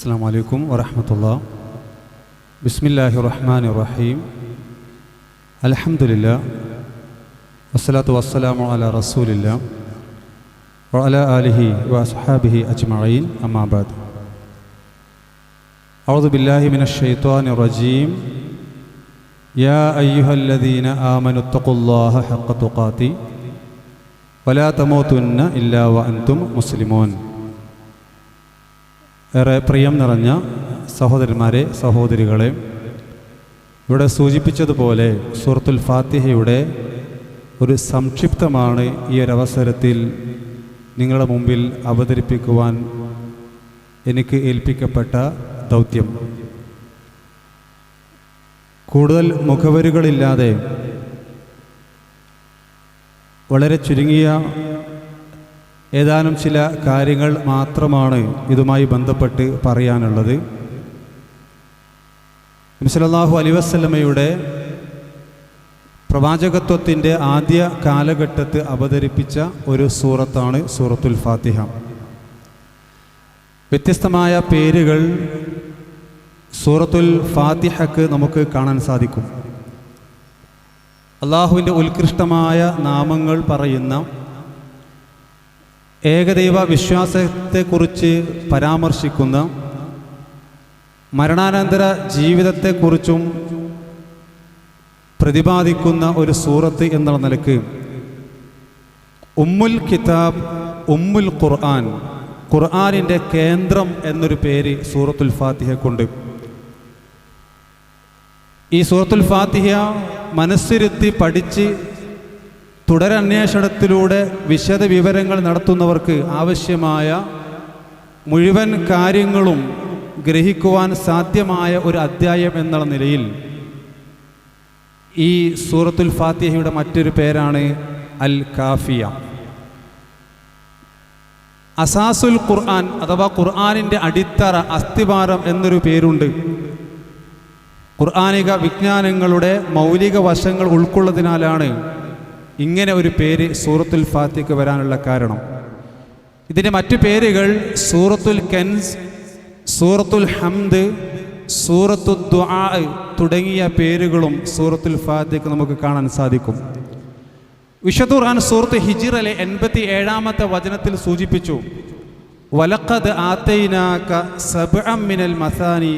السلام عليكم ورحمة الله بسم الله الرحمن الرحيم الحمد لله والصلاة والسلام على رسول الله وعلى آله وأصحابه أجمعين أما بعد أعوذ بالله من الشيطان الرجيم يا أيها الذين آمنوا اتقوا الله حق تقاته ولا تموتن إلا وأنتم مسلمون ഏറെ പ്രിയം നിറഞ്ഞ സഹോദരന്മാരെ സഹോദരികളെ ഇവിടെ സൂചിപ്പിച്ചതുപോലെ സൂറത്തുൽ ഫാത്തിഹയുടെ ഒരു സംക്ഷിപ്തമാണ് ഈ ഒരവസരത്തിൽ നിങ്ങളുടെ മുമ്പിൽ അവതരിപ്പിക്കുവാൻ എനിക്ക് ഏൽപ്പിക്കപ്പെട്ട ദൗത്യം. കൂടുതൽ മുഖവരുകളില്ലാതെ വളരെ ചുരുങ്ങിയ ഏതാനും ചില കാര്യങ്ങൾ മാത്രമാണ് ഇതുമായി ബന്ധപ്പെട്ട് പറയാനുള്ളത്. മുസലാഹു അലി വസ്ലമയുടെ പ്രവാചകത്വത്തിന്റെ ആദ്യ കാലഘട്ടത്ത് അവതരിപ്പിച്ച ഒരു സൂറത്താണ് സൂറത്തുൽ ഫാത്തിഹ. വ്യത്യസ്തമായ പേരുകൾ സൂറത്തുൽ ഫാത്തിഹക്ക് നമുക്ക് കാണാൻ സാധിക്കും. അള്ളാഹുവിന്റെ ഉത്കൃഷ്ടമായ നാമങ്ങൾ പറയുന്ന ഏകദൈവ വിശ്വാസത്തെക്കുറിച്ച് പരാമർശിക്കുന്ന മരണാനന്തര ജീവിതത്തെക്കുറിച്ചും പ്രതിപാദിക്കുന്ന ഒരു സൂറത്ത് എന്നുള്ള നിലയ്ക്ക് ഉമ്മുൽ കിതാബ് ഉമ്മുൽ ഖുർആൻ ഖുർആാനിന്റെ കേന്ദ്രം എന്നൊരു പേര് സൂറത്തുൽ ഫാത്തിഹക്കുണ്ട് ഈ സൂറത്തുൽ ഫാത്തിഹ മനസ്സിരുത്തി പഠിച്ച് തുടരന്വേഷണത്തിലൂടെ വിശദ വിവരങ്ങൾ നടത്തുന്നവർക്ക് ആവശ്യമായ മുഴുവൻ കാര്യങ്ങളും ഗ്രഹിക്കുവാൻ സാധ്യമായ ഒരു അധ്യായം എന്നുള്ള നിലയിൽ ഈ സൂറത്തുൽ ഫാത്തിഹയുടെ മറ്റൊരു പേരാണ് അൽ കാഫിയ. അസാസുൽ ഖുർആൻ അഥവാ ഖുർആാനിന്റെ അടിത്തറ അസ്ഥിഭാരം എന്നൊരു പേരുണ്ട്. ഖുർആാനിക വിജ്ഞാനങ്ങളുടെ മൗലിക വശങ്ങൾ ഉൾക്കൊള്ളതിനാലാണ് ഇങ്ങനെ ഒരു പേര് സൂറത്തുൽ ഫാത്തിക്ക് വരാനുള്ള കാരണം. ഇതിന്റെ മറ്റു പേരുകൾ സൂറത്തുൽ കെൻസ് സൂറത്തുൽ ഹംദ് സൂറത്തു ദ്വാ തുടങ്ങിയ പേരുകളും സൂറത്തുൽ ഫാത്തിക്ക് നമുക്ക് കാണാൻ സാധിക്കും. വിശുദ്ധ ഖാൻ സൂറത്ത് ഹിജിറലെ എൺപത്തി ഏഴാമത്തെ വചനത്തിൽ സൂചിപ്പിച്ചു വലക്കത് ആത്തൈനാക്ക സബ്അമിനൽ മസാനി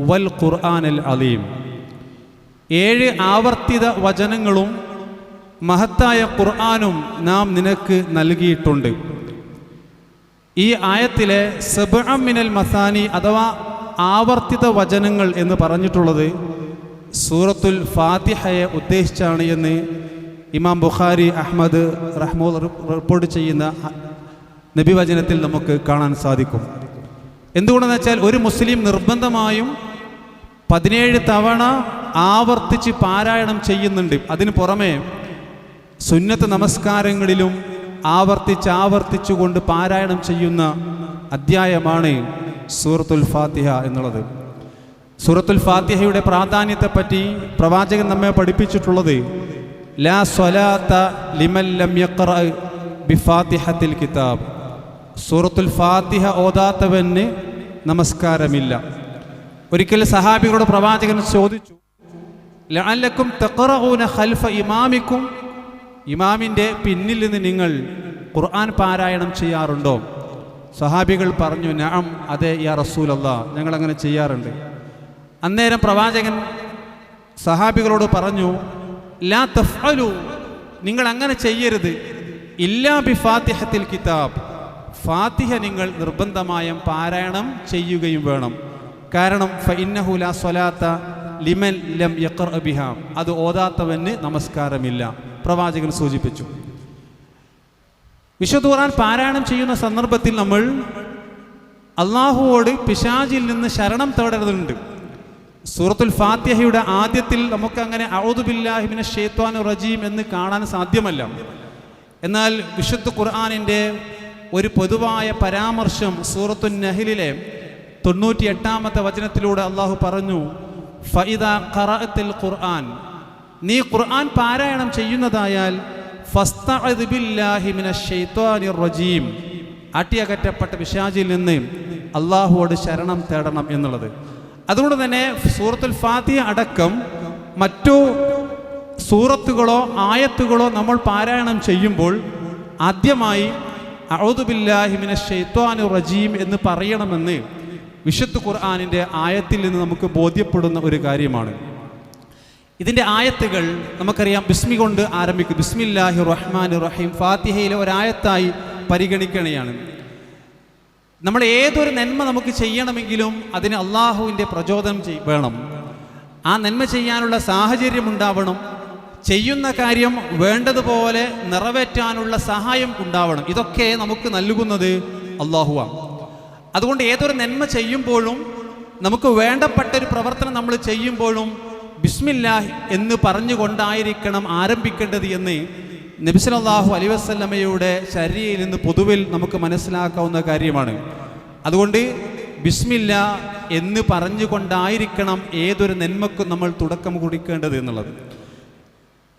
വൽ ഖുർആനൽ അലീം. ഏഴ് ആവർത്തിത വചനങ്ങളും മഹത്തായ ഖുർആാനും നാം നിനക്ക് നൽകിയിട്ടുണ്ട്. ഈ ആയത്തിലെ സബഅമിനൽ മസാനി അഥവാ ആവർത്തിത വചനങ്ങൾ എന്ന് പറഞ്ഞിട്ടുള്ളത് സൂറത്തുൽ ഫാത്തിഹയെ ഉദ്ദേശിച്ചാണ് എന്ന് ഇമാം ബുഖാരി അഹമ്മദ് റഹ്മോ റിപ്പോർട്ട് ചെയ്യുന്ന നബിവചനത്തിൽ നമുക്ക് കാണാൻ സാധിക്കും. എന്തുകൊണ്ടെന്ന് വെച്ചാൽ ഒരു മുസ്ലിം നിർബന്ധമായും പതിനേഴ് തവണ ആവർത്തിച്ച് പാരായണം ചെയ്യുന്നുണ്ട്. അതിന് പുറമെ സുന്നത്ത് നമസ്കാരങ്ങളിലും ആവർത്തിച്ച് ആവർത്തിച്ചുകൊണ്ട് പാരായണം ചെയ്യുന്ന അധ്യായമാണ് സൂറത്തുൽ ഫാത്തിഹ എന്നുള്ളത്. സൂറത്തുൽ ഫാത്തിഹയുടെ പ്രാധാന്യത്തെപ്പറ്റി പ്രവാചകൻ നമ്മെ പഠിപ്പിച്ചിട്ടുള്ളത് ലാ സ്വലാത്ത ലിമൽ യഖ്റ ബിഫാത്തിഹത്തിൽ കിതാബ്. സൂറത്തുൽ ഫാത്തിഹ ഓതാത്തവന് നമസ്കാരമില്ല. ഒരിക്കൽ സഹാബികളുടെ പ്രവാചകൻ ചോദിച്ചു ലഅല്ലക്കും തഖറഊന ഖൽഫ ഇമാമിക്കും ഇമാമിന്റെ പിന്നിൽ നിന്ന് നിങ്ങൾ ഖുർആൻ പാരായണം ചെയ്യാറുണ്ടോ? സഹാബികൾ പറഞ്ഞു നാം അതെ യാ റസൂൽ ഞങ്ങൾ അങ്ങനെ ചെയ്യാറുണ്ട്. അന്നേരം പ്രവാചകൻ സഹാബികളോട് പറഞ്ഞു ലാ തഫ്അലു നിങ്ങൾ അങ്ങനെ ചെയ്യരുത്. ഇല്ലാ ബി ഫാത്തിഹത്തിൽ കിതാബ്. ഫാത്തിഹ നിങ്ങൾ നിർബന്ധമായും പാരായണം ചെയ്യുകയും വേണം. കാരണം ഫഇന്നഹു ലാ സ്വലാത്ത ലിമൻ ലം യഖർ ബിഹാ. അത് ഓതാത്തവന് നമസ്കാരമില്ല. പ്രവാചകൻ സൂചിപ്പിച്ചു. വിശുദ്ധ ഖുർആൻ പാരായണം ചെയ്യുന്ന സന്ദർഭത്തിൽ നമ്മൾ അള്ളാഹുവോട് പിശാജിൽ നിന്ന് ശരണം തേടരുതുണ്ട്. സൂറത്തുൽ ഫാത്തിഹയുടെ ആദ്യത്തിൽ നമുക്ക് അങ്ങനെ ഔദുബില്ലാഹിമിനെ ഷേത്വാൻ റജീം എന്ന് കാണാൻ സാധ്യമല്ല. എന്നാൽ വിശുദ്ധ ഖുർആാനിന്റെ ഒരു പൊതുവായ പരാമർശം സൂറത്തു നഹിലിലെ തൊണ്ണൂറ്റി എട്ടാമത്തെ വചനത്തിലൂടെ അള്ളാഹു പറഞ്ഞു ഫൈദ ഖുർആൻ നീ ഖുർആൻ പാരായണം ചെയ്യുന്നതായാൽ അട്ടിയകറ്റപ്പെട്ട പിശാചിൽ നിന്ന് അള്ളാഹുവോട് ശരണം തേടണം എന്നുള്ളത്. അതുകൊണ്ട് തന്നെ സൂറത്തുൽ ഫാത്തിഹ അടക്കം മറ്റു സൂറത്തുകളോ ആയത്തുകളോ നമ്മൾ പാരായണം ചെയ്യുമ്പോൾ ആദ്യമായി അഴുതുബില്ലാഹിമിന ഷെയ്ത്വാനു റജീം എന്ന് പറയണമെന്ന് വിശുദ്ധ ഖുർആാനിന്റെ ആയത്തിൽ നിന്ന് നമുക്ക് ബോധ്യപ്പെടുന്ന ഒരു കാര്യമാണ്. ഇതിന്റെ ആയത്തുകൾ നമുക്കറിയാം. ബിസ്മി കൊണ്ട് ആരംഭിക്കും. ബിസ്മില്ലാഹി റഹ്മാൻ റഹീം ഫാത്തിഹയിലെ ഒരായത്തായി പരിഗണിക്കണയാണ്. നമ്മൾ ഏതൊരു നന്മ നമുക്ക് ചെയ്യണമെങ്കിലും അതിന് അള്ളാഹുവിന്റെ പ്രചോദനം ചെയ് വേണം. ആ നന്മ ചെയ്യാനുള്ള സാഹചര്യം ഉണ്ടാവണം. ചെയ്യുന്ന കാര്യം വേണ്ടതുപോലെ നിറവേറ്റാനുള്ള സഹായം ഉണ്ടാവണം. ഇതൊക്കെ നമുക്ക് നൽകുന്നത് അള്ളാഹുവാണ്. അതുകൊണ്ട് ഏതൊരു നന്മ ചെയ്യുമ്പോഴും നമുക്ക് വേണ്ടപ്പെട്ട ഒരു പ്രവർത്തനം നമ്മൾ ചെയ്യുമ്പോഴും ബിസ്മില്ലാഹ് എന്ന് പറഞ്ഞുകൊണ്ടായിരിക്കണം ആരംഭിക്കേണ്ടത് എന്ന് നബിസലാഹു അലി വസ്ലമയുടെ ശരീരയിൽ നിന്ന് പൊതുവിൽ നമുക്ക് മനസ്സിലാക്കാവുന്ന കാര്യമാണ്. അതുകൊണ്ട് ബിസ്മില്ല എന്ന് പറഞ്ഞുകൊണ്ടായിരിക്കണം ഏതൊരു നന്മക്കും നമ്മൾ തുടക്കം കുറിക്കേണ്ടത് എന്നുള്ളത്.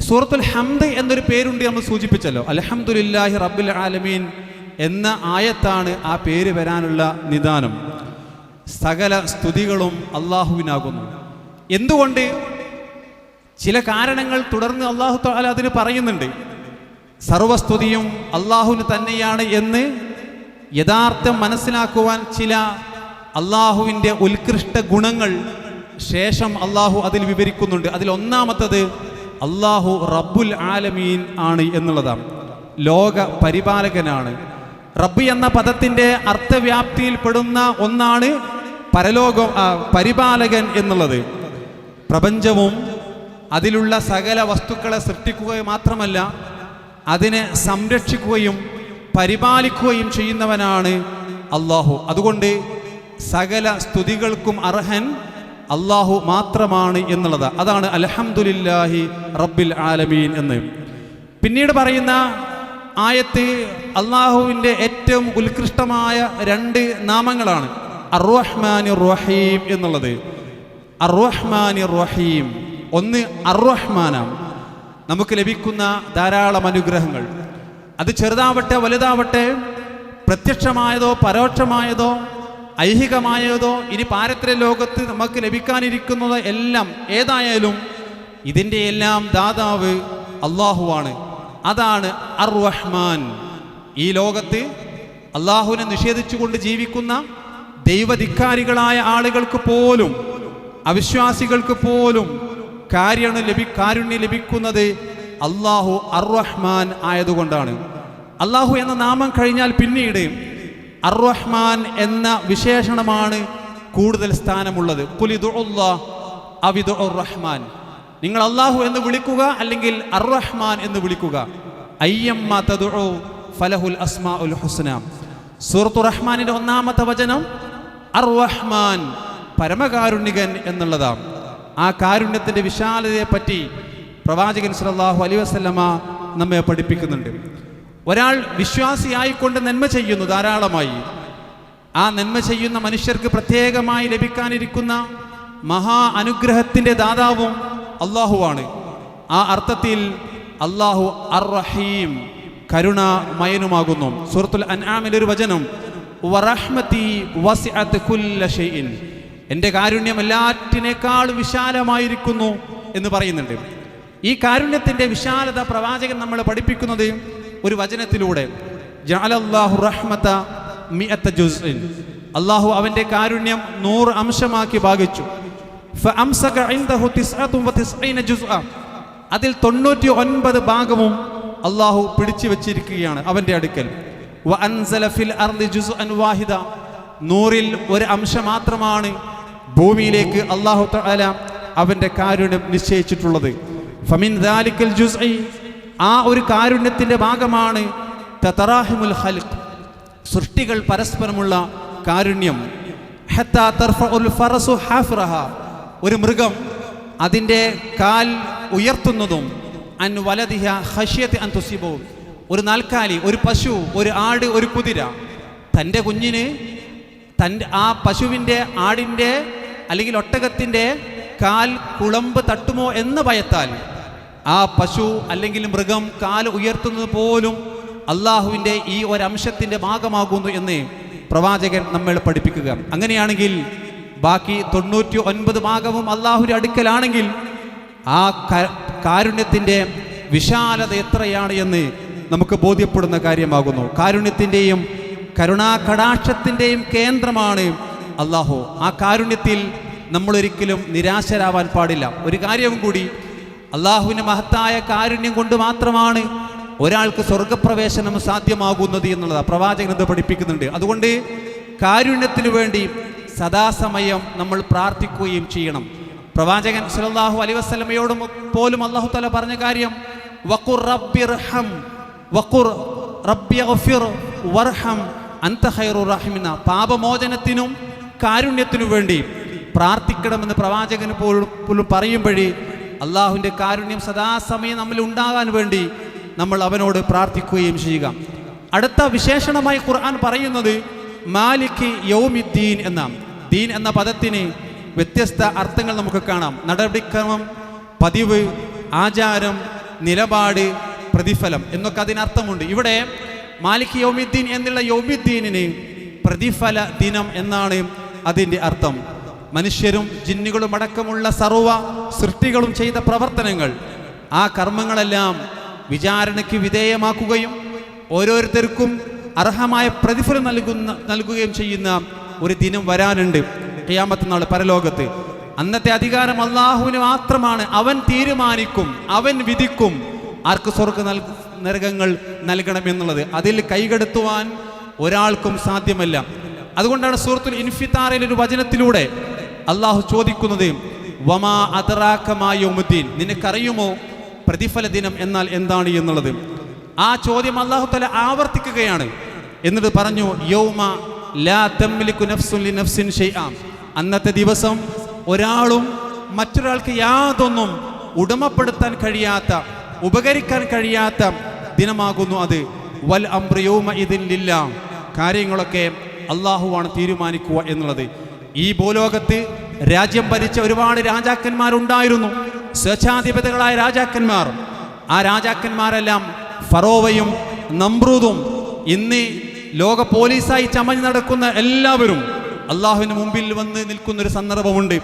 സൂറത്തുൽ ഹംദ് എന്നൊരു പേരുണ്ട് നമ്മൾ സൂചിപ്പിച്ചല്ലോ. അലഹമുല്ലാഹി റബ്ബുൽ ആലമീൻ എന്ന ആയത്താണ് ആ പേര് വരാനുള്ള നിദാനം. സകല സ്തുതികളും അള്ളാഹുവിനാകുന്നു. എന്തുകൊണ്ട് ചില കാരണങ്ങൾ തുടർന്ന് അള്ളാഹു താല അതിന് പറയുന്നുണ്ട്. സർവസ്തുതിയും അള്ളാഹുവിന് തന്നെയാണ് എന്ന് യഥാർത്ഥം മനസ്സിലാക്കുവാൻ ചില അള്ളാഹുവിന്റെ ഉത്കൃഷ്ട ഗുണങ്ങൾ ശേഷം അള്ളാഹു അതിൽ വിവരിക്കുന്നുണ്ട്. അതിൽ ഒന്നാമത്തത് അള്ളാഹു റബ്ബുൽ ആലമീൻ ആണ് എന്നുള്ളതാണ്. ലോക പരിപാലകനാണ്. റബ്ബ് എന്ന പദത്തിന്റെ അർത്ഥവ്യാപ്തിയിൽ പെടുന്ന ഒന്നാണ് പരലോക പരിപാലകൻ എന്നുള്ളത്. പ്രപഞ്ചവും അതിലുള്ള സകല വസ്തുക്കളെ സൃഷ്ടിക്കുക മാത്രമല്ല അതിനെ സംരക്ഷിക്കുകയും പരിപാലിക്കുകയും ചെയ്യുന്നവനാണ് അള്ളാഹു അതുകൊണ്ട് സകല സ്തുതികൾക്കും അർഹൻ അള്ളാഹു മാത്രമാണ് എന്നുള്ളത്. അതാണ് അലഹമുല്ലാഹി റബ്ബിൽ ആലമീൻ എന്ന്. പിന്നീട് പറയുന്ന ആയത്ത് അള്ളാഹുവിന്റെ ഏറ്റവും ഉത്കൃഷ്ടമായ രണ്ട് നാമങ്ങളാണ്. അറുഹ്മാൻ റഹീം എന്നുള്ളത്. അറുഹ്മാൻ റഹീം. ഒന്ന് അർറഹ്മാനാണ്. നമുക്ക് ലഭിക്കുന്ന ധാരാളം അനുഗ്രഹങ്ങൾ. അത് ചെറുതാവട്ടെ വലുതാവട്ടെ പ്രത്യക്ഷമായതോ പരോക്ഷമായതോ ഐഹികമായതോ ഇനി പാരത്ര ലോകത്ത് നമുക്ക് ലഭിക്കാനിരിക്കുന്നത് എല്ലാം ഏതായാലും ഇതിന്റെ എല്ലാം ദാതാവ് അള്ളാഹുവാണ്. അതാണ് അർ റഹ്മാൻ ഈ ലോകത്ത് അള്ളാഹുവിനെ നിഷേധിച്ചുകൊണ്ട് ജീവിക്കുന്ന ദൈവധിക്കാരികളായ ആളുകൾക്ക് പോലും അവിശ്വാസികൾക്ക് പോലും കാര്യം ലഭി കാരുണ്യം ലഭിക്കുന്നത് അള്ളാഹു അർറഹ്മാൻ ആയതുകൊണ്ടാണ്. അള്ളാഹു എന്ന നാമം കഴിഞ്ഞാൽ പിന്നീട് അർറഹ്മാൻ എന്ന വിശേഷണമാണ് കൂടുതൽ സ്ഥാനമുള്ളത്. റഹ്മാൻ നിങ്ങൾ അള്ളാഹു എന്ന് വിളിക്കുക അല്ലെങ്കിൽ അർറഹ്മാൻ എന്ന് വിളിക്കുക. ഫലഹുൽ അസ്മാ ഉൽ ഹുസ്ന. സൂറത്തു റഹ്മാനിന്റെ ഒന്നാമത്തെ വചനം അർ റഹ്മാൻ പരമകാരുണ്യകൻ എന്നുള്ളതാണ്. ആ കാരുണ്യത്തിന്റെ വിശാലതയെ പറ്റി പ്രവാചകൻ സലാഹു അലൈഹി വസല്ലമ നമ്മെ പഠിപ്പിക്കുന്നുണ്ട്. ഒരാൾ വിശ്വാസിയായിക്കൊണ്ട് നന്മ ചെയ്യുന്നു ധാരാളമായി. ആ നന്മ ചെയ്യുന്ന മനുഷ്യർക്ക് പ്രത്യേകമായി ലഭിക്കാനിരിക്കുന്ന മഹാ അനുഗ്രഹത്തിന്റെ ദാതാവും അള്ളാഹുവാണ്. ആ അർത്ഥത്തിൽ അള്ളാഹു അർ റഹീം കരുണാമയനുമാകുന്നു സൂറത്തുൽ അൻആമിലെ ഒരു വചനം എന്റെ കാരുണ്യം എല്ലാറ്റിനേക്കാൾ വിശാലമായിരിക്കുന്നു എന്ന് പറയുന്നുണ്ട്. ഈ കാരുണ്യത്തിന്റെ വിശാലത പ്രവാചകൻ നമ്മൾ പഠിപ്പിക്കുന്നത് ഒരു വചനത്തിലൂടെ. റഹ്മത അള്ളാഹു അവന്റെ കാരുണ്യം നൂറ് അംശമാക്കി ഭാഗിച്ചു. അതിൽ തൊണ്ണൂറ്റി ഒൻപത് ഭാഗവും അള്ളാഹു പിടിച്ചു വെച്ചിരിക്കുകയാണ് അവന്റെ അടുക്കൽ. നൂറിൽ ഒരു അംശം മാത്രമാണ് ഭൂമിയിലേക്ക് അള്ളാഹു തആല അവന്റെ കാരുണ്യം നിശ്ചയിച്ചിട്ടുള്ളത്. ഫമിൻ ദാലിക്കൽ ജുസ്ഇ. ആ ഒരു കാരുണ്യത്തിന്റെ ഭാഗമാണ് തതറാഹിമുൽ ഖൽഖ്. സൃഷ്ടികൾ പരസ്പരമുള്ള കാരുണ്യം. ഫറസു ഹാഫിറഹ. ഒരു മൃഗം അതിന്റെ കാൽ ഉയർത്തുന്നതും അൻ വലതിഹ ഹഷ്യത്ത് അൻ ഒരു നാൽക്കാലി ഒരു പശു ഒരു ആട് ഒരു കുതിര. തന്റെ കുഞ്ഞിന് തന്റെ ആ പശുവിന്റെ ആടിന്റെ അല്ലെങ്കിൽ ഒട്ടകത്തിന്റെ കാൽ കുളമ്പ് തട്ടുമോ എന്ന് ഭയത്താൽ ആ പശു അല്ലെങ്കിൽ മൃഗം കാൽ ഉയർത്തുന്നത് പോലും അള്ളാഹുവിന്റെ ഈ ഒരംശത്തിന്റെ ഭാഗമാകുന്നു എന്ന് പ്രവാചകൻ നമ്മൾ പഠിപ്പിക്കുക. അങ്ങനെയാണെങ്കിൽ ബാക്കി തൊണ്ണൂറ്റി ഒൻപത് ഭാഗവും അള്ളാഹുവിന്റെ അടുക്കലാണെങ്കിൽ ആ കാരുണ്യത്തിന്റെ വിശാലത എത്രയാണ് എന്ന് നമുക്ക് ബോധ്യപ്പെടുന്ന കാര്യമാകുന്നു. കാരുണ്യത്തിന്റെയും കരുണാകടാക്ഷത്തിന്റെയും കേന്ദ്രമാണ് അള്ളാഹു ആ കാരുണ്യത്തിൽ നമ്മളൊരിക്കലും നിരാശരാവാൻ പാടില്ല. ഒരു കാര്യവും കൂടി അള്ളാഹുവിന്റെ മഹത്തായ കാരുണ്യം കൊണ്ട് മാത്രമാണ് ഒരാൾക്ക് സ്വർഗപ്രവേശനം സാധ്യമാകുന്നത് എന്നുള്ളത് പ്രവാചകൻ ഇത് പഠിപ്പിക്കുന്നുണ്ട്. അതുകൊണ്ട് കാരുണ്യത്തിനു വേണ്ടി സദാസമയം നമ്മൾ പ്രാർത്ഥിക്കുകയും ചെയ്യണം. പ്രവാചകൻ സല്ലല്ലാഹു അലൈഹി വസല്ലമയോട് പോലും അള്ളാഹു തല പറഞ്ഞ കാര്യം വഖുർ റബ്ബിർഹം വഖുർ റബ്ബി വർഹം അൻത ഖൈറുർ റഹിമിന. പാപമോചനത്തിനും കാരുണ്യത്തിനു വേണ്ടി പ്രാർത്ഥിക്കണമെന്ന് പ്രവാചകന് പോലും പോലും പറയുമ്പോഴേ അള്ളാഹുവിന്റെ കാരുണ്യം സദാസമയം നമ്മിൽ ഉണ്ടാകാൻ വേണ്ടി നമ്മൾ അവനോട് പ്രാർത്ഥിക്കുകയും ചെയ്യുക. അടുത്ത വിശേഷണമായി ഖുർആൻ പറയുന്നത് മാലിക് യൗമിദ്ദീൻ എന്ന ദീൻ എന്ന പദത്തിന് വ്യത്യസ്ത അർത്ഥങ്ങൾ നമുക്ക് കാണാം. നടപടിക്രമം പതിവ് ആചാരം നിലപാട് പ്രതിഫലം എന്നൊക്കെ അതിനർത്ഥമുണ്ട്. ഇവിടെ മാലിക് യൗമിദ്ദീൻ എന്നുള്ള യൗമിദ്ദീനിന് പ്രതിഫല ദിനം എന്നാണ് അതിന്റെ അർത്ഥം മനുഷ്യരും ജിന്നുകളും അടക്കമുള്ള സർവ സൃഷ്ടികളും ചെയ്ത പ്രവർത്തനങ്ങൾ. ആ കർമ്മങ്ങളെല്ലാം വിചാരണയ്ക്ക് വിധേയമാക്കുകയും ഓരോരുത്തർക്കും അർഹമായ പ്രതിഫലം നൽകുന്ന നൽകുകയും ചെയ്യുന്ന ഒരു ദിനം വരാനുണ്ട്. ഖിയാമത്ത് നാൾ പരലോകത്ത്. അന്നത്തെ അധികാരം അള്ളാഹുവിന് മാത്രമാണ്. അവൻ തീരുമാനിക്കും അവൻ വിധിക്കും ആർക്ക് സ്വർഗ നൽ നരകങ്ങൾ നൽകണമെന്നുള്ളത്. അതിൽ കൈകടത്തുവാൻ ഒരാൾക്കും സാധ്യമല്ല. അതുകൊണ്ടാണ് സൂറത്തുൽ ഇൻഫിത്താറിൽ ഒരു വചനത്തിലൂടെ അള്ളാഹു ചോദിക്കുന്നത് വമാ അതറാക്കമായോമുദ്ദീൻ നിനക്കറിയുമോ പ്രതിഫല ദിനം എന്നാൽ എന്താണ് എന്നുള്ളത്? ആ ചോദ്യം അള്ളാഹു തല ആവർത്തിക്കുകയാണ്. എന്നിട്ട് പറഞ്ഞു യൗമ ലാ തംലിക്കു നഫ്സുൻ ലി നഫ്സിൻ അന്നത്തെ ദിവസം ഒരാളും മറ്റൊരാൾക്ക് യാതൊന്നും ഉടമപ്പെടുത്താൻ കഴിയാത്ത ഉപകരിക്കാൻ കഴിയാത്ത ദിനമാകുന്നു അത്. വൽ അംബ്രയോമ ഇതില്ല കാര്യങ്ങളൊക്കെ അള്ളാഹുവാണ് തീരുമാനിക്കുക എന്നുള്ളത്. ഈ ഭൂലോകത്ത് രാജ്യം ഭരിച്ച ഒരുപാട് രാജാക്കന്മാരുണ്ടായിരുന്നു. സ്വേച്ഛാധിപതികളായ രാജാക്കന്മാർ. ആ രാജാക്കന്മാരെല്ലാം ഫറോവയും നമ്രൂദും ഇന്ന് ലോക പോലീസായി ചമഞ്ഞ് നടക്കുന്ന എല്ലാവരും അള്ളാഹുവിന് മുമ്പിൽ വന്ന് നിൽക്കുന്ന ഒരു സന്ദർഭമുണ്ട്.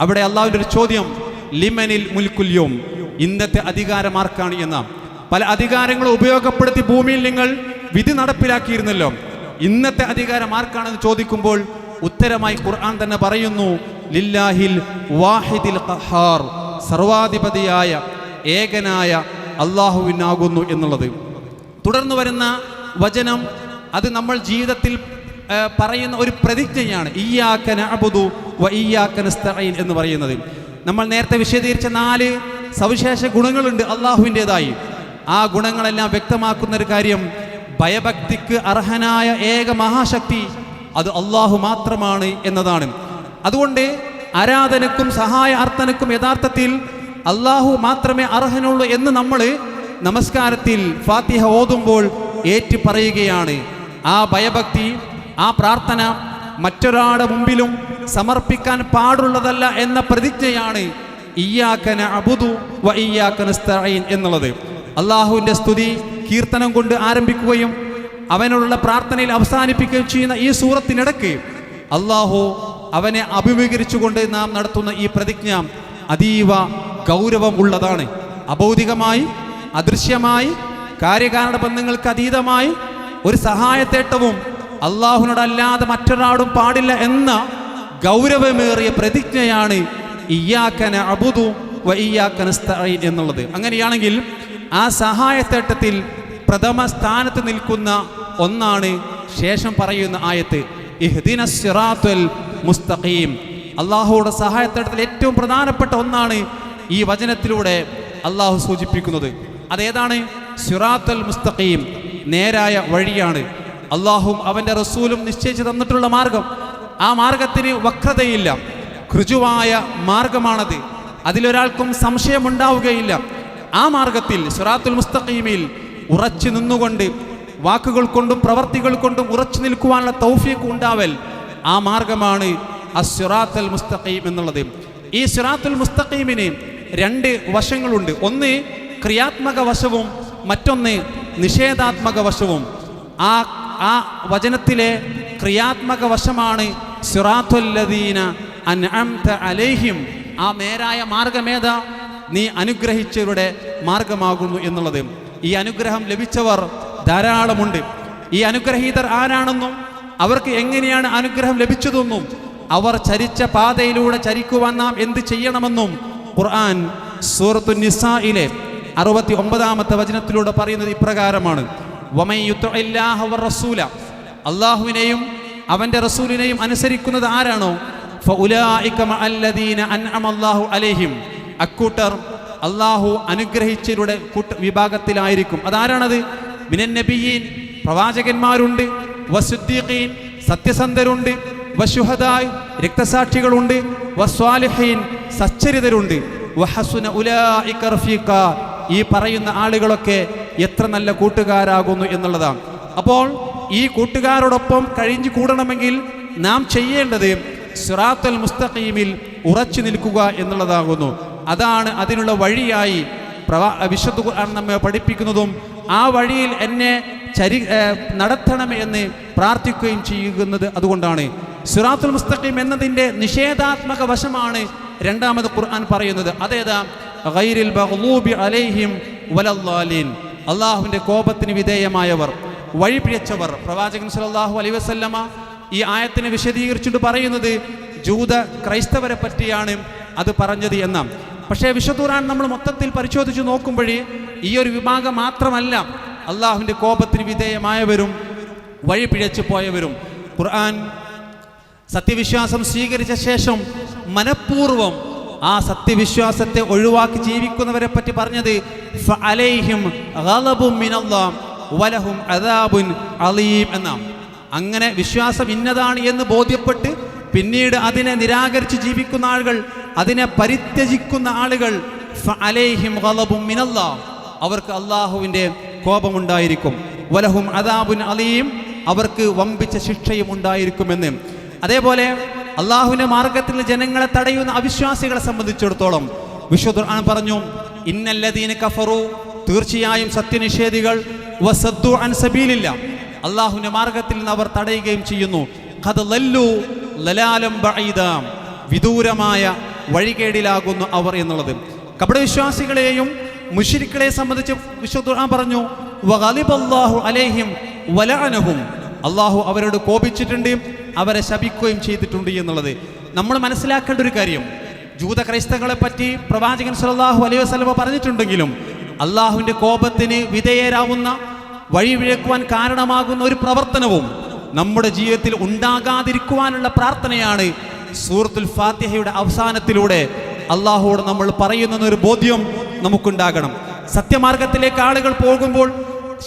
അവിടെ അള്ളാഹുവിന്റെ ഒരു ചോദ്യം ലിമനിൽ മുൽക്കുല്യോം ഇന്നത്തെ അധികാരമാർക്കാണ് എന്ന പല അധികാരങ്ങളും ഉപയോഗപ്പെടുത്തി ഭൂമിയിൽ നിങ്ങൾ വിധി നടപ്പിലാക്കിയിരുന്നല്ലോ. ഇന്നത്തെ അധികാരം ആർക്കാണെന്ന് ചോദിക്കുമ്പോൾ ഉത്തരമായി ഖുർആൻ തന്നെ പറയുന്നു ലില്ലാഹിൽ വാഹിദിൽ ഖഹാർ സർവാധിപതിയായ ഏകനായ അള്ളാഹുവിനാകുന്നു എന്നുള്ളത്. തുടർന്ന് വരുന്ന വചനം അത് നമ്മൾ ജീവിതത്തിൽ പറയുന്ന ഒരു പ്രതിജ്ഞയാണ് ഇയ്യാക്ക അബുദു വ ഇയ്യാക്ക നസ്തഈൻ എന്ന് പറയുന്നത്. നമ്മൾ നേരത്തെ വിശദീകരിച്ച നാല് സവിശേഷ ഗുണങ്ങളുണ്ട് അള്ളാഹുവിന്റെതായി. ആ ഗുണങ്ങളെല്ലാം വ്യക്തമാക്കുന്ന ഒരു കാര്യം ഭയഭക്തിക്ക് അർഹനായ ഏക മഹാശക്തി അത് അള്ളാഹു മാത്രമാണ് എന്നതാണ്. അതുകൊണ്ട് ആരാധനക്കും സഹായ അർത്ഥനക്കും യഥാർത്ഥത്തിൽ അള്ളാഹു മാത്രമേ അർഹനുള്ളൂ എന്ന് നമ്മൾ നമസ്കാരത്തിൽ ഫാത്തിഹ ഓതുമ്പോൾ ഏറ്റു പറയുകയാണ്. ആ ഭയഭക്തി ആ പ്രാർത്ഥന മറ്റൊരാളുടെ മുമ്പിലും സമർപ്പിക്കാൻ പാടുള്ളതല്ല എന്ന പ്രതിജ്ഞയാണ് ഇയ്യാക്കന അബുദു വ ഇയ്യാക്കന എന്നുള്ളത്. അള്ളാഹുവിന്റെ സ്തുതി കീർത്തനം കൊണ്ട് ആരംഭിക്കുകയും അവനോടുള്ള പ്രാർത്ഥനയിൽ അവസാനിപ്പിക്കുകയും ചെയ്യുന്ന ഈ സൂറത്തിനിടയ്ക്ക് അള്ളാഹു അവനെ അഭിമുഖീകരിച്ചുകൊണ്ട് നാം നടത്തുന്ന ഈ പ്രതിജ്ഞ അതീവ ഗൗരവം ഉള്ളതാണ്. അഭൗതികമായി അദൃശ്യമായി കാര്യകാരണ ബന്ധങ്ങൾക്ക് അതീതമായി ഒരു സഹായത്തേട്ടവും അള്ളാഹുനോടല്ലാതെ മറ്റൊരാളും പാടില്ല എന്ന ഗൗരവമേറിയ പ്രതിജ്ഞയാണ് ഇയ്യാക്കന അബുദു വ ഇയ്യാക്കന നസ്തഈൻ എന്നുള്ളത്. അങ്ങനെയാണെങ്കിൽ ആ സഹായത്തേട്ടത്തിൽ പ്രഥമ സ്ഥാനത്ത് നിൽക്കുന്ന ഒന്നാണ് ശേഷം പറയുന്ന ആയത്ത് ഇഹ്ദിന സിറാത്തുൽ മുസ്തഖീം. അള്ളാഹുയുടെ സഹായത്തേട്ടത്തിൽ ഏറ്റവും പ്രധാനപ്പെട്ട ഒന്നാണ് ഈ വചനത്തിലൂടെ അള്ളാഹു സൂചിപ്പിക്കുന്നത്. അതേതാണ്? സിറാത്തുൽ മുസ്തഖീം നേരായ വഴിയാണ്. അള്ളാഹും അവന്റെ റസൂലും നിശ്ചയിച്ചു തന്നിട്ടുള്ള മാർഗം. ആ മാർഗത്തിന് വക്രതയില്ല ഋജുവായ മാർഗമാണത്. അതിലൊരാൾക്കും സംശയമുണ്ടാവുകയില്ല. ആ മാർഗത്തിൽ സുറാത്തുൽ മുസ്തഖീമിൽ ഉറച്ചു നിന്നുകൊണ്ട് വാക്കുകൾ കൊണ്ടും പ്രവർത്തികൾ കൊണ്ടും ഉറച്ചു നിൽക്കുവാനുള്ള തൗഫീഖ് ഉണ്ടാവൽ ആ മാർഗമാണ് അസുറാത്തുൽ മുസ്തഖീം എന്നുള്ളത്. ഈ സുറാത്തുൽ മുസ്തഖീമിന് രണ്ട് വശങ്ങളുണ്ട്. ഒന്ന് ക്രിയാത്മക വശവും മറ്റൊന്ന് നിഷേധാത്മക വശവും. ആ ആ വചനത്തിലെ ക്രിയാത്മക വശമാണ് സിറാത്തുല്ലദീന അൻഅംത അലൈഹിം. ആ നേരായ മാർഗമേത നീ അനുഗ്രഹിച്ചവരുടെ മാർഗമാകുന്നു എന്നുള്ളത്. ഈ അനുഗ്രഹം ലഭിച്ചവർ ധാരാളമുണ്ട്. ഈ അനുഗ്രഹീതർ ആരാണെന്നും അവർക്ക് എങ്ങനെയാണ് അനുഗ്രഹം ലഭിച്ചതെന്നും അവർ ചരിച്ച പാതയിലൂടെ ചരിക്കുവാൻ നാം എന്ത് ചെയ്യണമെന്നും ഖുർആൻ സൂറത്തു നിസായിലെ അറുപത്തി ഒമ്പതാമത്തെ വചനത്തിലൂടെ പറയുന്നത് ഇപ്രകാരമാണ്. അള്ളാഹുവിനെയും അവന്റെ റസൂലിനെയും അനുസരിക്കുന്നത് ആരാണോ? അലൈഹിം. അക്കൂട്ടർ അള്ളാഹു അനുഗ്രഹിച്ചവരുടെ കൂട്ട വിഭാഗത്തിലായിരിക്കും. അതാരാണത്? മിനൻ നബിയീൻ പ്രവാചകന്മാരുണ്ട് വസുദ്ദീഖീൻ സത്യസന്ധരുണ്ട് വശുഹദായ് രക്തസാക്ഷികളുണ്ട് വസ്വാലിഹീൻ സച്ചരിതരുണ്ട്. വഹസുന റഫീഖ ഈ പറയുന്ന ആളുകളൊക്കെ എത്ര നല്ല കൂട്ടുകാരാകുന്നു എന്നുള്ളതാണ്. അപ്പോൾ ഈ കൂട്ടുകാരോടൊപ്പം കഴിഞ്ഞു കൂടണമെങ്കിൽ നാം ചെയ്യേണ്ടത് സിറാത്തൽ മുസ്തഖീമിൽ ഉറച്ചു നിൽക്കുക എന്നുള്ളതാകുന്നു. അതാണ് അതിനുള്ള വഴിയായി പ്രവാ വിശുദ്ധ ഖുർആൻ നമ്മെ പഠിപ്പിക്കുന്നതും ആ വഴിയിൽ എന്നെ ചരി ഏ, നടത്തണം എന്ന് പ്രാർത്ഥിക്കുകയും ചെയ്യുന്നത് അതുകൊണ്ടാണ്. സിറാത്തുൽ മുസ്തഖീം എന്നതിന്റെ നിഷേധാത്മക വശമാണ് രണ്ടാമത് ഖുർആൻ പറയുന്നത്. അതേതാ? ഗൈരിൽ മഗ്ലൂബി അലൈഹിം വലല്ലാലീൻ അള്ളാഹുവിന്റെ കോപത്തിന് വിധേയമായവർ വഴിപിഴച്ചവർ. പ്രവാചകൻ സലാഹു അലൈ വസല്ലമ ഈ ആയത്തിനെ വിശദീകരിച്ചിട്ട് പറയുന്നത് ജൂത ക്രൈസ്തവരെ പറ്റിയാണ് അത് പറഞ്ഞത് എന്നാം പക്ഷേ വിശുദ്ധ നമ്മൾ മൊത്തത്തിൽ പരിശോധിച്ച് നോക്കുമ്പോഴേ ഈ ഒരു വിഭാഗം മാത്രമല്ല അള്ളാഹുവിന്റെ കോപത്തിന് വിധേയമായവരും വഴി പിഴച്ചു പോയവരും. ഖുർആൻ സത്യവിശ്വാസം സ്വീകരിച്ച ശേഷം മനഃപൂർവം ആ സത്യവിശ്വാസത്തെ ഒഴിവാക്കി ജീവിക്കുന്നവരെ പറ്റി പറഞ്ഞത് വലഹും അദാബുൻ അലീം എന്നാം അങ്ങനെ വിശ്വാസം ഇന്നതാണ് എന്ന് ബോധ്യപ്പെട്ട് പിന്നീട് അതിനെ നിരാകരിച്ച് ജീവിക്കുന്ന ആളുകൾ അതിനെ പരിത്യജിക്കുന്ന ആളുകൾ മിനല്ലാഹ് അവർക്ക് അള്ളാഹുവിന്റെ കോപമുണ്ടായിരിക്കും. വലഹും അദാബുൻ അലീം. അവർക്ക് വമ്പിച്ച ശിക്ഷയും ഉണ്ടായിരിക്കുമെന്ന്. അതേപോലെ അള്ളാഹുവിന്റെ മാർഗത്തിൽ ജനങ്ങളെ തടയുന്ന അവിശ്വാസികളെ സംബന്ധിച്ചിടത്തോളം വിശുദ്ധ പറഞ്ഞു ഇന്നല്ലദീന കഫറു. തീർച്ചയായും സത്യനിഷേധികൾ വസദ്ദു അള്ളാഹുവിന്റെ മാർഗത്തിൽ നിന്ന് അവർ തടയുകയും ചെയ്യുന്നു. ലല്ലു. ലലാലം ബൈദാം വിദൂരമായ വഴികേടിലാകുന്നു അവർ എന്നുള്ളത് കപടവിശ്വാസികളെയും മുഷിരിക്കളെ സംബന്ധിച്ച് വിശുദ്ധ പറഞ്ഞു വഗളിബല്ലാഹു അലൈഹിം വലഅനഹും. അള്ളാഹു അവരോട് കോപിച്ചിട്ടുണ്ട് അവരെ ശപിക്കുകയും ചെയ്തിട്ടുണ്ട് എന്നുള്ളത്. നമ്മൾ മനസ്സിലാക്കേണ്ട ഒരു കാര്യം ജൂത ക്രൈസ്തങ്ങളെ പറ്റി പ്രവാചകൻ സലാഹു അലൈഹി വസ്ലമ പറഞ്ഞിട്ടുണ്ടെങ്കിലും അള്ളാഹുവിന്റെ കോപത്തിന് വിധേയരാവുന്ന വഴിവിഴക്കുവാൻ കാരണമാകുന്ന ഒരു പ്രവർത്തനവും നമ്മുടെ ജീവിതത്തിൽ ഉണ്ടാകാതിരിക്കുവാനുള്ള പ്രാർത്ഥനയാണ് സൂറത്തുൽ ഫാത്തിഹയുടെ അവസാനത്തിലൂടെ അള്ളാഹുവോട് നമ്മൾ പറയുന്ന ഒരു ബോധ്യം നമുക്കുണ്ടാകണം. സത്യമാർഗത്തിലേക്ക് ആളുകൾ പോകുമ്പോൾ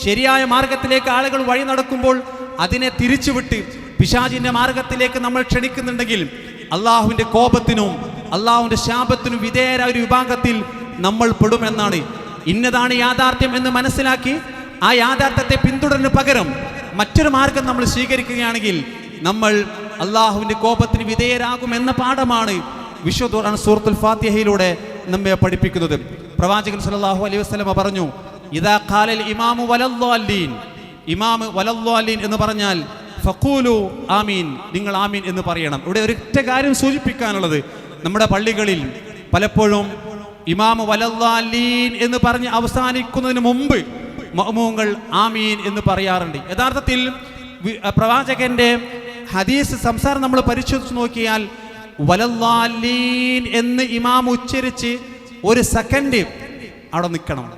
ശരിയായ മാർഗത്തിലേക്ക് ആളുകൾ വഴി നടക്കുമ്പോൾ അതിനെ തിരിച്ചുവിട്ട് പിശാചിന്റെ മാർഗത്തിലേക്ക് നമ്മൾ ക്ഷണിക്കുന്നുണ്ടെങ്കിൽ അള്ളാഹുവിന്റെ കോപത്തിനും അള്ളാഹുവിന്റെ ശാപത്തിനും വിധേയരായ ഒരു വിഭാഗത്തിൽ നമ്മൾ പെടുമെന്നാണ്. ഇന്നതാണ് യാഥാർത്ഥ്യം എന്ന് മനസ്സിലാക്കി ആ യാഥാർത്ഥ്യത്തെ പിന്തുടരുന്ന പകരം മറ്റൊരു മാർഗം നമ്മൾ സ്വീകരിക്കുകയാണെങ്കിൽ നമ്മൾ അള്ളാഹുവിന്റെ കോപത്തിന് വിധേയരാകും എന്ന പാഠമാണ് വിശ്വ സൂറത്തുൽ ഫാത്തിഹയിലൂടെ നമ്മെ പഠിപ്പിക്കുന്നത്. പ്രവാചകൻ സല്ലല്ലാഹു അലൈഹി വസല്ലമ പറഞ്ഞു ഇതാ ഖാലൽ ഇമാമു വലല്ലാലീൻ ഇമാമ് വലല്ലാലീൻ എന്ന് പറഞ്ഞാൽ ഫക്കൂലു ആമീൻ. നിങ്ങൾ ആമീൻ എന്ന് പറയണം. ഇവിടെ ഒരൊറ്റ കാര്യം സൂചിപ്പിക്കാനുള്ളത് നമ്മുടെ പള്ളികളിൽ പലപ്പോഴും ഇമാമ് വലല്ലാലീൻ എന്ന് പറഞ്ഞ് അവസാനിക്കുന്നതിന് മുമ്പ് മഅ്മൂങ്ങൾ ആമീൻ എന്ന് പറയാറുണ്ട്. യഥാർത്ഥത്തിൽ പ്രവാചകന്റെ ഹദീസ് സംസാരം നമ്മൾ പരിശോധിച്ച് നോക്കിയാൽ വലല്ലാലീൻ എന്ന് ഇമാം ഉച്ചരിച്ച് ഒരു സെക്കൻഡ് അവിടെ നിൽക്കണം.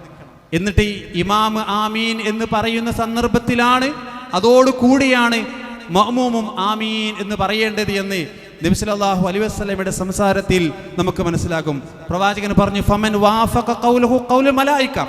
എന്നിട്ട് ഈ ഇമാം ആമീൻ എന്ന് പറയുന്ന സന്ദർഭത്തിലാണ് അതോടുകൂടിയാണ് മഹമൂമും ആമീൻ എന്ന് പറയേണ്ടത് എന്ന് നബിസ്ലാഹു അലൈ അലൈഹി വസല്ലമയുടെ സംസാരത്തിൽ നമുക്ക് മനസ്സിലാകും. പ്രവാചകൻ പറഞ്ഞു ഫമൻ വാഫക ഖൗലുഹു കൗല മലായിക.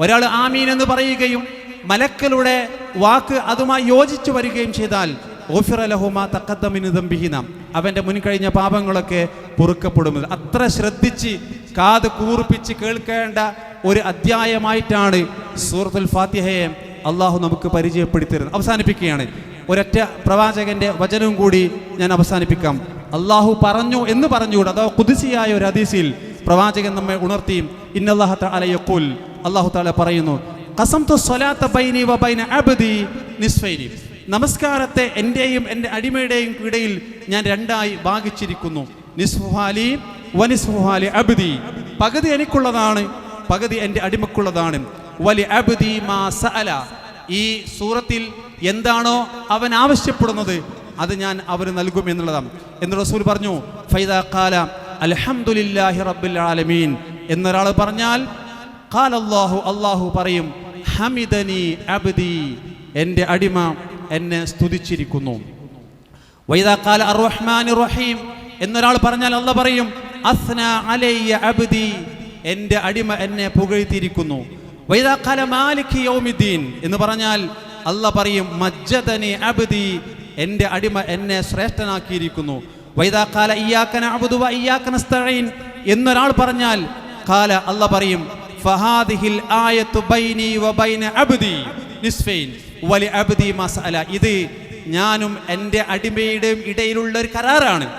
ഒരാൾ ആമീൻ എന്ന് പറയുകയും മലക്കളുടെ വാക്ക് അതുമായി യോജിച്ചു വരികയും ചെയ്താൽ ഓഫിറലഹുമ ലഹുമാ തഖദ്ദമിനു ദംബിഹി നാം. അവന്റെ മുൻകഴിഞ്ഞ പാപങ്ങളൊക്കെ പൊറുക്കപ്പെടുന്നത് അത്ര ശ്രദ്ധിച്ച് കാത് കൂർപ്പിച്ച് കേൾക്കേണ്ട ഒരു അധ്യായമായിട്ടാണ് സൂറത്തുൽ ഫാത്തിഹയെ അള്ളാഹു നമുക്ക് പരിചയപ്പെടുത്തിയിരുന്നത്. അവസാനിപ്പിക്കുകയാണ്. ഒരൊറ്റ പ്രവാചകന്റെ വചനവും കൂടി ഞാൻ അവസാനിപ്പിക്കാം. അള്ളാഹു പറഞ്ഞു എന്ന് പറഞ്ഞുകൂടെ? അതോ കുതിസിയായ ഒരു ഹദീസിൽ പ്രവാചകൻ നമ്മെ ഉണർത്തിയും ഇന്നല്ലാഹത്ത അലയക്കുൽ അള്ളാഹു താല പറയുന്നു കസംതു സ്വലാത്ത ബൈനി വ ബൈന അബ്ദി നിസ്ഫൈനി. നമസ്കാരത്തെ എന്റെയും എന്റെ അടിമയുടെയും ഇടയിൽ ഞാൻ രണ്ടായി ഭാഗിച്ചിരിക്കുന്നു. നിസ്ഫുഹാലി വനിസ്ഫുഹാലി അബ്ദി. പകുതി എനിക്കുള്ളതാണ് പകുതി എന്റെ അടിമക്കുള്ളതാണ്. വലി അബ്ദി മാ സഅല. ഈ സൂറത്തിൽ എന്താണോ അവൻ ആവശ്യപ്പെടുന്നത് അത് ഞാൻ അവന് നൽകും എന്നുള്ളതാണ്. എന്ന് റസൂൽ പറഞ്ഞു ഫൈദ കാല അൽഹംദുലില്ലാഹി റബ്ബിൽ ആലമീൻ. എന്നൊരാൾ പറഞ്ഞാൽ ഖാല അള്ളാഹു പറയും ഹമിദനി അബ്ദി. എന്റെ അടിമ എന്നെ സ്തുതിച്ചിരിക്കുന്നു. വൈദാ അർറഹ്മാനി റഹീം എന്നൊരാൾ പറഞ്ഞാൽ അല്ല പറയും അസ്ന അലയ്യ അബ്ദി. എന്റെ അടിമ എന്നെ പുകഴ്ത്തിയിരിക്കുന്നു. വൈദാ മാലിക് യൗമിദ്ദീൻ. എന്ന് പറഞ്ഞാൽ അല്ല പറയും മജ്ജദനി അബ്ദി. എന്റെ അടിമ എന്നെ ശ്രേഷ്ഠനാക്കിയിരിക്കുന്നു. വൈദാ ഖാല ഇയ്യാക നഅബുദു വ ഇയ്യാക നസ്തഈൻ. എന്നൊരാൾ പറഞ്ഞാൽ കാല അല്ല പറയും ഫഹാദിഹിൽ ആയത്തു ബൈനി വ ബൈന അബ്ദി. നിസ്ഫൈൻ. വലി അബ്ദി മസഅല. ഇത് ഞാനും എന്റെ അടിമയുടെയും ഇടയിലുള്ള ഒരു കരാറാണ്.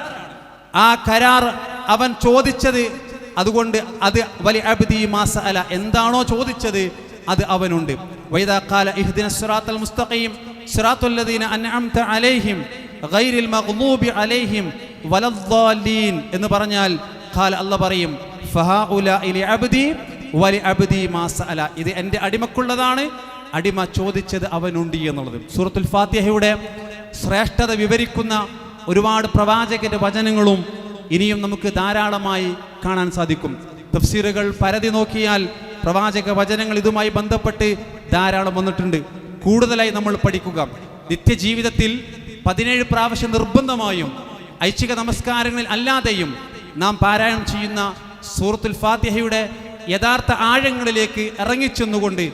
ആ കരാർ അവൻ ചോദിച്ചത് അതുകൊണ്ട് അത് വലി അബ്ദി മാസഅല. എന്താണോ ചോദിച്ചത് അത് അവനുണ്ട്. വൈദാ ഖാല ഇഹ്ദിന സിറാത്തൽ മുസ്തഖീം. സിറാത്തുൽ ലദീന അൻഅംത അലൈഹിം. ഗൈറിൽ മഗ്ളൂബി അലൈഹിം. വലദ്ദാലീൻ എന്ന് പറഞ്ഞാൽ ഖാല അല്ല പറയും. ഫഹാഉല ഇലി ലിഅബ്ദി വലി മാസ അല. ഇത് എന്റെ അടിമക്കുള്ളതാണ്. അടിമ ചോദിച്ചത് അവനുണ്ട് എന്നുള്ളത്. സൂറത്തുൽ ഫാത്തിഹയുടെ ശ്രേഷ്ഠത വിവരിക്കുന്ന ഒരുപാട് പ്രവാചകന്റെ വചനങ്ങളും ഇനിയും നമുക്ക് ധാരാളമായി കാണാൻ സാധിക്കും. തഫ്സീറുകൾ പരതി നോക്കിയാൽ പ്രവാചക വചനങ്ങൾ ഇതുമായി ബന്ധപ്പെട്ട് ധാരാളം വന്നിട്ടുണ്ട്. കൂടുതലായി നമ്മൾ പഠിക്കുക. നിത്യജീവിതത്തിൽ പതിനേഴ് പ്രാവശ്യം നിർബന്ധമായും ഐച്ഛിക നമസ്കാരങ്ങളിൽ അല്ലാതെയും നാം പാരായണം ചെയ്യുന്ന സൂറത്തുൽ ഫാത്തിഹയുടെ യഥാർത്ഥ ആഴങ്ങളിലേക്ക് ഇറങ്ങിച്ചെന്നുകൊണ്ട്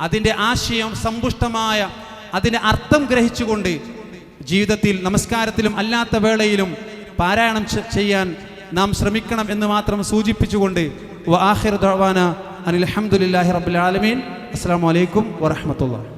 അതിന്റെ ആശയം സമ്പുഷ്ടമായ അതിന്റെ അർത്ഥം ഗ്രഹിച്ചുകൊണ്ട് ജീവിതത്തിൽ നമസ്കാരത്തിലും അല്ലാത്ത വേളയിലും പാരായണം ചെയ്യാൻ നാം ശ്രമിക്കണം എന്ന് മാത്രം സൂചിപ്പിച്ചുകൊണ്ട് വ ആഖിർ ദഅവാന അനിൽ ഹംദുലില്ലാഹി റബ്ബിൽ അസ്സാം വലൈക്കും അലൈക്കും വറഹ്മത്തുള്ളാഹി.